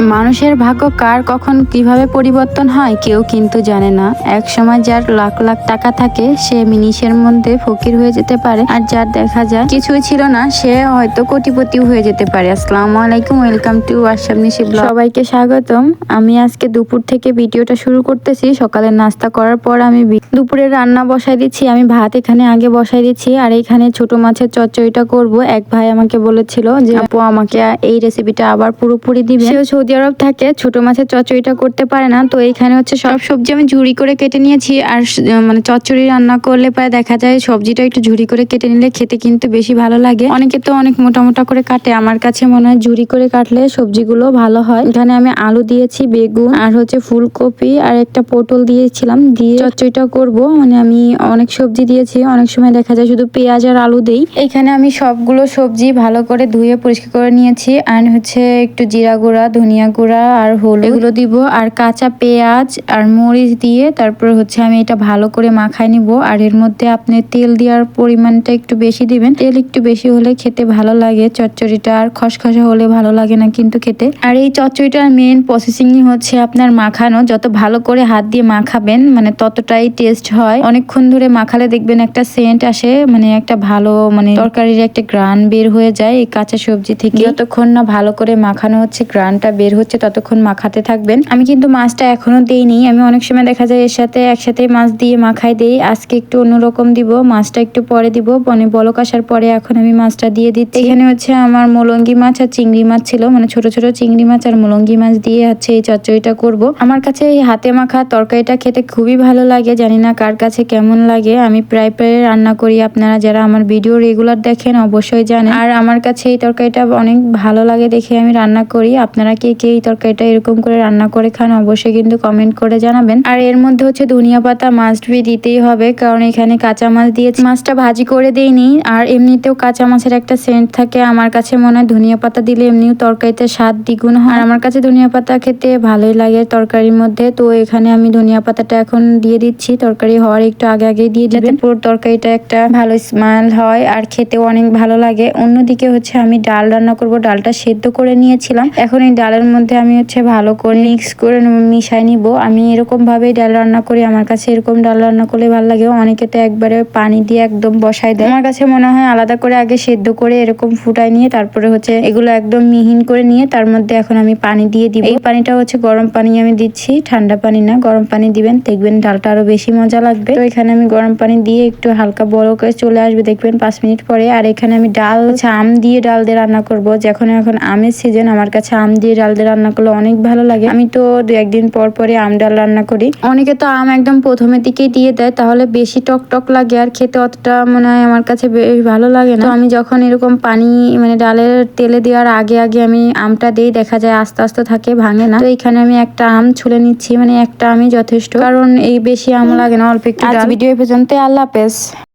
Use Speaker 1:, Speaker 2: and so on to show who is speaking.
Speaker 1: মানুষের ভাগ্য কার কখন কীভাবে পরিবর্তন হয় কেউ কিন্তু জানে না। এক সময় যার লাখ লাখ টাকা থাকে সে মিনিশের মধ্যে ফকির হয়ে যেতে পারে। আর যার দেখা যায় কিছুই ছিল না সে হয়তো কোটিপতি হয়ে যেতে পারে। আসসালামু আলাইকুম welcome to WhatsApp Nishi blog. সবাইকে স্বাগতম। আমি আজকে দুপুর থেকে ভিডিওটা শুরু করতেছি। সকালের নাস্তা করার পর আমি দুপুরে রান্না বসাই দিচ্ছি। আমি ভাত এখানে আগে বসাই দিচ্ছি। আর এখানে ছোট মাছের চচ্চড়িটা করব। এক ভাই আমাকে বলেছিল যে আপু আমাকে এই রেসিপিটা আবার পুরোপুরি দিবে সেও সৌদি আরব থাকে, ছোট মাছের চচ্চড়িটা করতে পারে না। তো এখানে হচ্ছে সব সবজি আমি ঝুড়ি করে কেটে নিয়েছি। আর মানে চচ্চড়ি রান্না করলে প্রায় দেখা যায় সবজিটা একটু ঝুড়ি করে কেটে নিলে খেতে কিন্তু বেশি ভালো লাগে। অনেকে তো অনেক মোটা মোটা করে কাটে। আমার কাছে মনে হয় ঝুড়ি করে কাটলে সবজিগুলো ভালো হয়। এখানে আমি আলু দিয়েছি, বেগুন আর হচ্ছে ফুলকপি আর একটা পটল দিয়েছিলাম। দিয়ে চচ্চড়িটা করব। মানে আমি অনেক সবজি দিয়েছি। অনেক সময় দেখা যায় শুধু পেঁয়াজ আর আলু দেই। এখানে আমি সবগুলো সবজি ভালো করে ধুয়ে পরিষ্কার করে নিয়েছি। আর হচ্ছে একটু জিরা গুঁড়া, ধনিয়া গুঁড়া আর হলুদ। এগুলো দিব আর কাঁচা পেঁয়াজ আর মরিচ দিয়ে তারপর হচ্ছে আমি এটা ভালো করে মাখায় নিব। আর এর মধ্যে আপনি তেল দেওয়ার পরিমাণটা একটু বেশি দিবেন। তেল একটু বেশি হলে খেতে ভালো লাগে চচ্চড়িটা আর খসখসে হলে ভালো লাগে না কিন্তু খেতে। আর এই চচ্চড়িটার মেন প্রসেসিংই হচ্ছে আপনার মাখানো। যত ভালো করে হাত দিয়ে মাখাবেন মানে ততটাই টেস্ট হয়। অনেকক্ষণ ধরে মাখালে দেখবেন একটা সেন্ট আসে মানে একটা ভালো মানে তরকারির একটা গ্রান বের হয়ে যায় এই কাঁচা সবজি থেকে। যতক্ষণ না ভালো করে মাখানো হচ্ছে গ্রানটা বের হচ্ছে ততক্ষণ মাখাতে থাকবেন। আমি কিন্তু মাছটা এখনও দেইনি। আমি অনেক সময় দেখা যায় এর সাথে একসাথে মাছ দিয়ে মাখাই দেই। আজকে একটু অন্যরকম দিব। মাছটা একটু পরে দিব। মানে বলক আসার পরে এখন আমি মাছটা দিয়ে দিচ্ছি। এখানে হচ্ছে আমার মোলঙ্গি মাছ আর চিংড়ি মাছ ছিল। মানে ছোট ছোট চিংড়ি মাছ আর মোলঙ্গি মাছ দিয়ে হচ্ছে এই চচ্চড়িটা করব। আমার কাছে এই হাতে মাখা তরকারিটা খেতে খুবই ভালো লাগে। জানি না কার কাছে কেমন লাগে। আমি প্রায় প্রায় রান্না করি। আপনারা যারা আমার ভিডিও রেগুলার দেখেন অবশ্যই জানেন। আর আমার কাছে এই তরকারিটা অনেক ভালো লাগে দেখে আমি রান্না করি। আপনারা কে কে এই তরকারিটা এরকম করে রান্না করে খান, অবশ্যই কিন্তু কমেন্ট করে জানাবেন। আর এর মধ্যে হচ্ছে ধনিয়া পাতা মাস্ট বি দিতেই হবে, কারণ এখানে কাঁচা মাছ দিয়েছি। মাছটা ভাজি করে দেইনি, আর এমনিতেও কাঁচা মাছের একটা সেন্ট থাকে। আমার কাছে মনে হয় ধনিয়া পাতা দিলে এমনিও তরকারিতে স্বাদ দ্বিগুণ হয়। আর আমার কাছে ধনিয়া পাতা খেতে ভালোই লাগে তরকারির মধ্যে। তো এখানে আমি ধনিয়া পাতাটা এখন দিয়ে দিচ্ছি। তরকারি হওয়ার একটু আগে আগে দিয়ে দিবেন। পুরো তরকারিটা একটা ভালো স্মেল হয় আর খেতেও অনেক ভালো লাগে। অন্যদিকে হচ্ছে আমি ডাল রান্না করব। ডালটা সেদ্ধ করে নিয়েছিলাম। এখন এই ডালের মধ্যে আমি হচ্ছে ভালো করে মিক্স করে মিশাই নিব। আমি এরকম ভাবেই ডাল রান্না করি। আমার কাছে এরকম ডাল রান্না করলে ভালো লাগে। অনেকে তো একবারে পানি দিয়ে একদম বসাই দেয়। আমার কাছে মনে হয় আলাদা করে আগে সেদ্ধ করে এরকম ফুটাই নিয়ে তারপরে হচ্ছে এগুলো একদম মিহিন করে নিয়ে তার মধ্যে এখন আমি পানি দিয়ে দিব। এই পানিটা হচ্ছে গরম পানি আমি দিচ্ছি। ঠান্ডা পানি না, গরম পানি দিবেন। দেখবেন ডালটা আরও বেশি মজা লাগবে। তো এখানে আমি গরম পানি দিয়ে একটু হালকা বড় করে চলে আসবে। দেখবেন পাঁচ মিনিট পরে। আর এখানে আমি ডাল, হচ্ছে আম দিয়ে ডাল দিয়ে রান্না করব। যখন এখন আমের সিজন আমার কাছে আম দিয়ে ডাল দিয়ে রান্না করলে অনেক ভালো লাগে। আমি তো দু একদিন পর পরে আম ডাল রান্না করি। অনেকে তো আম একদম প্রথমের দিকেই দিয়ে দেয় তাহলে বেশি টক টক লাগে আর খেতে অতটা মনে হয় আমার কাছে বেশ ভালো লাগে না। তো আমি যখন এরকম পানি মানে ডালের তেলে দেওয়ার আগে আগে আমি আমটা দিই দেখা যায় আস্তে আস্তে থাকে ভাঙে না। তো এখানে আমি একটা আম ছুলে নিচ্ছি মানে একটা আমি যথেষ্ট। কারণ এই বেশি আম লাগে না অল্প একটু ভিডিও পর্যন্ত আল্লাহ হাফেজ।